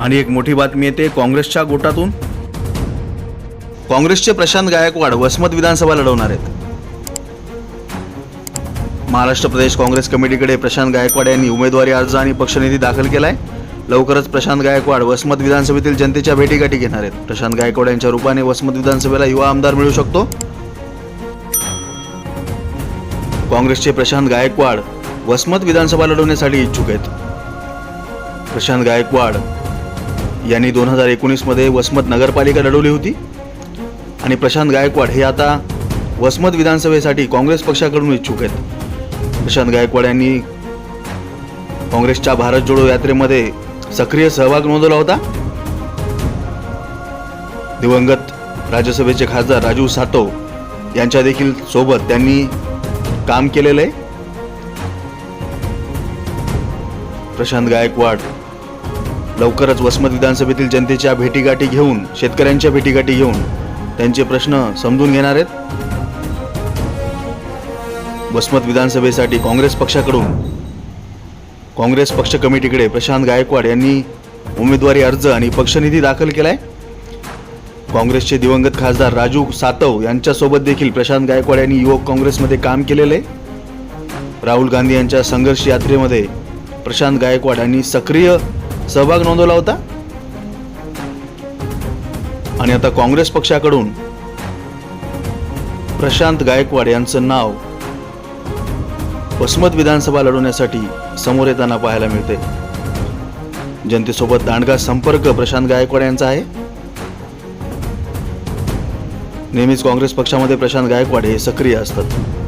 आणि एक मोठी बातमी येते काँग्रेसच्या गोटातून. काँग्रेसचे प्रशांत गायकवाड वसमत विधानसभा लढवणार आहेत. महाराष्ट्र प्रदेश काँग्रेस कमिटीकडे प्रशांत गायकवाड यांनी उमेदवारी अर्ज आणि पक्षनिधी दाखल केलाय. लवकरच प्रशांत गायकवाड वसमत विधानसभेतील जनतेच्या भेटीगाठी घेणार आहेत. प्रशांत गायकवाड यांच्या रूपाने वसमत विधानसभेला युवा आमदार मिळू शकतो. काँग्रेसचे प्रशांत गायकवाड वसमत विधानसभा लढवण्यासाठी इच्छुक आहेत. प्रशांत गायकवाड यांनी दोन हजार एकोणीसमध्ये वसमत नगरपालिका लढवली होती. आणि प्रशांत गायकवाड हे आता वसमत विधानसभेसाठी काँग्रेस पक्षाकडून इच्छुक आहेत. प्रशांत गायकवाड यांनी काँग्रेसच्या भारत जोडो यात्रेमध्ये सक्रिय सहभाग नोंदवला होता. दिवंगत राज्यसभेचे खासदार राजू सातव यांच्या देखील सोबत त्यांनी काम केलेलं आहे. प्रशांत गायकवाड लवकरच वसमत विधानसभेतील जनतेच्या भेटीगाठी घेऊन शेतकऱ्यांच्या भेटीगाठी घेऊन त्यांचे प्रश्न समजून घेणार आहेत. वसमत विधानसभेसाठी काँग्रेस पक्षाकडून काँग्रेस पक्ष कमिटीकडे प्रशांत गायकवाड यांनी उमेदवारी अर्ज आणि पक्षनिधी दाखल केला आहे काँग्रेसचे दिवंगत खासदार राजू सातव यांच्यासोबत देखील प्रशांत गायकवाड यांनी युवक काँग्रेसमध्ये काम केलेलं. आहे राहुल गांधी यांच्या संघर्ष यात्रेमध्ये प्रशांत गायकवाड यांनी सक्रिय सहभाग नोंदवला होता? आणि आता काँग्रेस पक्षाकडून प्रशांत गायकवाड यांचं नाव वसमत विधानसभा लढवण्यासाठी समोर येताना पाहायला मिळते. जनतेसोबत दांडगा संपर्क प्रशांत गायकवाड यांचा आहे. नेहमीच काँग्रेस पक्षामध्ये प्रशांत गायकवाड हे सक्रिय असतात.